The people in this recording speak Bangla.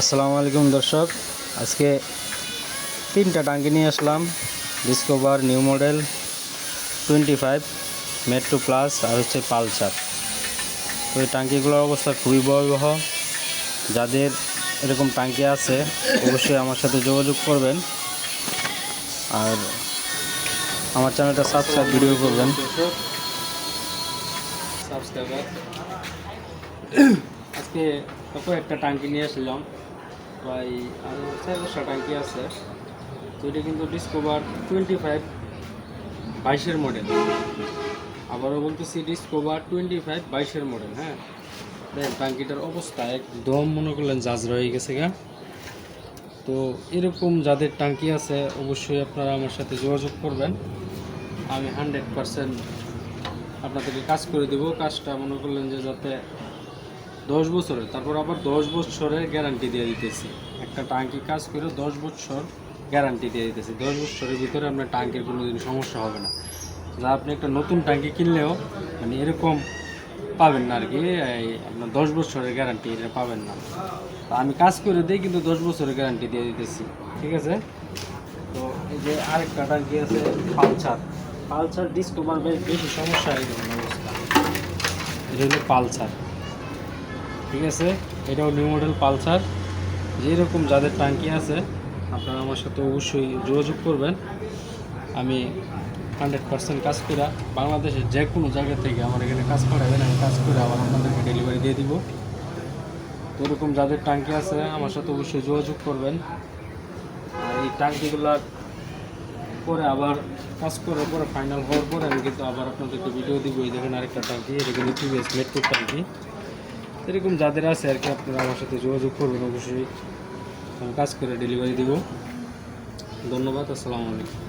আসসালামু আলাইকুম দর্শক। আজকে তিনটা টাঙ্কি নিয়ে আসলাম। Discover new model twenty five metro plus আর হচ্ছে পালসার তো এই টাঙ্কিগুলোর অবস্থা খুবই ভয়াবহ। যাদের এরকম টাঙ্কি আছে, অবশ্যই আমার সাথে যোগাযোগ করবেন। আর আমার চ্যানেলটা সাবস্ক্রাইব ভিডিও করবেন। সাবস্ক্রাইবার আজকে একটা টাঙ্কি নিয়ে আসলাম। প্রায় আরও চার টাঙ্কি আছে। তো এটা কিন্তু ডিসকভার টোয়েন্টি ফাইভ বাইশের মডেল আবারও বলতেছি ডিসকভার টোয়েন্টি ফাইভ বাইশের মডেল হ্যাঁ? দেখেন টাঙ্কিটার অবস্থা একদম মনে করলেন জাজ রয়ে গেছে গা। তো এরকম যাদের টাঙ্কি আছে, অবশ্যই আপনারা আমার সাথে যোগাযোগ করবেন। আমি হান্ড্রেড পারসেন্ট আপনাদেরকে কাজ করে দেবো। কাজটা মনে করলেন যে যাতে দশ বছরের তারপর আবার দশ বছরের গ্যারান্টি দিয়ে দিতেছি। একটা টাঙ্কি কাজ করে দশ বছর গ্যারান্টি দিয়ে দিতেছি। দশ বছরের ভিতরে আপনার টাঙ্কির কোনো দিন সমস্যা হবে না। যা আপনি একটা নতুন টাঙ্কি কিনলেও মানে এরকম পাবেন না আর কি আপনার দশ বছরের গ্যারান্টি এটা পাবেন না। তা আমি কাজ করে দিই, কিন্তু দশ বছরের গ্যারান্টি দিয়ে দিতেছি। ঠিক আছে? তো এই যে আরেকটা টাঙ্কি আছে পালসার। পালসার ডিসকভার বেশ বেশি সমস্যা এই ধরনের অবস্থা। এটা হলো পালসার। ঠিক আছে? এটাও নিউ মডেল পালসার। যেরকম যাদের টাঙ্কি আছে, আপনারা আমার সাথে অবশ্যই যোগাযোগ করবেন। আমি হান্ড্রেড পার্সেন্ট কাজ করে বাংলাদেশের যে কোনো জায়গা থেকে আমার এখানে কাজ করাবেন, আমি কাজ করে আবার আপনাদেরকে ডেলিভারি দিয়ে দিব। তো এরকম যাদের টাঙ্কি আছে, আমার সাথে অবশ্যই যোগাযোগ করবেন। আর এই টাঙ্কিগুলার পরে আবার কাজ করার পরে ফাইনাল হওয়ার পরে আমি কিন্তু আবার আপনাদেরকে ভিডিও দিব। এই দেখেন আরেকটা টাঙ্কি এটা কিন্তু টিভিএস মেট্রো টাঙ্কি এরকম যাদের আছে আর কি, আপনারা আমার সাথে যোগাযোগ করবেন অবশ্যই। কাজ করে ডেলিভারি দিব। ধন্যবাদ, আসসালামু আলাইকুম।